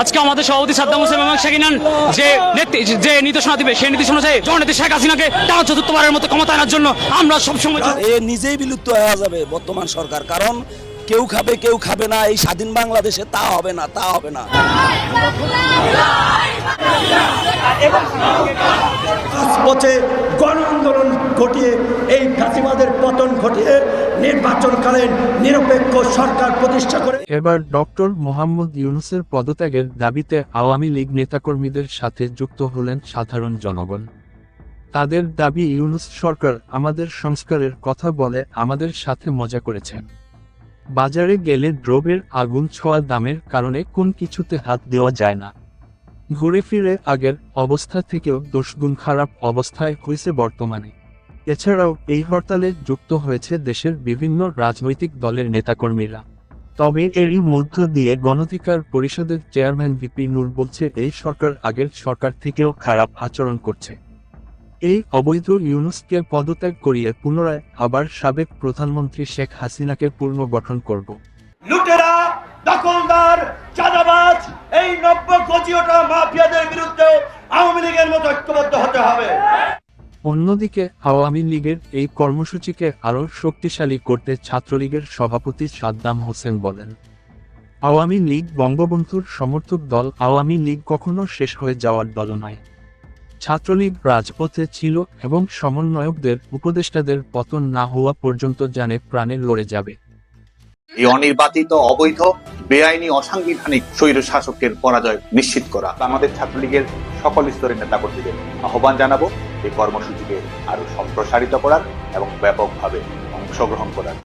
আজকে আমাদের সভাপতি সাদ্দাম হোসেন এবং শাকিনান যে যে নির্দেশনা দিবে সেই নির্দেশনা অনুযায়ী জননেত্রী শেখ হাসিনাকে টানা চতুর্থবারের মতো ক্ষমতা আনার জন্য আমরা সবসময় এ নিজেই বিলুপ্ত হয়ে যাবে বর্তমান সরকার। কারণ কেউ খাবে কেউ খাবে না এই স্বাধীন বাংলাদেশে তা হবে না তা হবে না। গণ আন্দোলন ঘটিয়ে, এই ফাঁসিবাদের পতন ঘটিয়ে নির্বাচনকালীন নিরপেক্ষ সরকার প্রতিষ্ঠা করে। এবার ডক্টর মোহাম্মদ ইউনুসের পদত্যাগের দাবিতে আওয়ামী লীগ নেতাকর্মীদের সাথে যুক্ত হলেন সাধারণ জনগণ। তাদের দাবি, ইউনুস সরকার আমাদের সংস্কারের কথা বলে আমাদের সাথে মজা করেছেন বাজারে গেলে দ্রব্যের আগুন ছোঁয়া দামের কারণে কোন কিছুতে হাত দেওয়া যায় না। ঘুরে ফিরে আগের অবস্থা থেকেও দোষগুণ খারাপ অবস্থায় হয়েছে বর্তমানে। এছাড়াও, এই হরতালে যুক্ত হয়েছে দেশের বিভিন্ন রাজনৈতিক দলের নেতাকর্মীরা। তবে এরই মধ্য দিয়ে গণধিকার পরিষদের চেয়ারম্যান ভিপি নূর বলছে, এই সরকার আগের সরকার থেকেও খারাপ আচরণ করছে। এই অবৈধ ইউনুসকে পদত্যাগ করিয়ে পুনরায় আবার সাবেক প্রধানমন্ত্রী শেখ হাসিনাকে পুনর্গঠন করব। লুটেরা, দখলদার, চাঁদাবাজ, এই নব্য গজিওটা মাফিয়াদের বিরুদ্ধে আওয়ামী লীগের মতো ঐক্যবদ্ধ হতে হবে। অন্যদিকে, আওয়ামী লীগের এই কর্মসূচিকে আরও শক্তিশালী করতে ছাত্রলীগের সভাপতি সাদ্দাম হোসেন বলেন, আওয়ামী লীগ বঙ্গবন্ধুর সমর্থক দল আওয়ামী লীগ কখনো শেষ হয়ে যাওয়ার দল নয়। ছাত্রলীগ রাজপথে ছিল এবং সমন্বয়কদের, উপদেষ্টাদের পতন না হওয়া পর্যন্ত জানে প্রাণে লড়ে যাবে। এই অনির্বাচিত, অবৈধ, বেআইনি, অসাংবিধানিক স্বৈর শাসকের পরাজয় নিশ্চিত করা আমাদের ছাত্রলীগের সকল স্তরের নেতাকর্মীদের আহ্বান জানাব। এই কর্মসূচিকে আরও সম্প্রসারিত করার এবং ব্যাপকভাবে অংশগ্রহণ করার।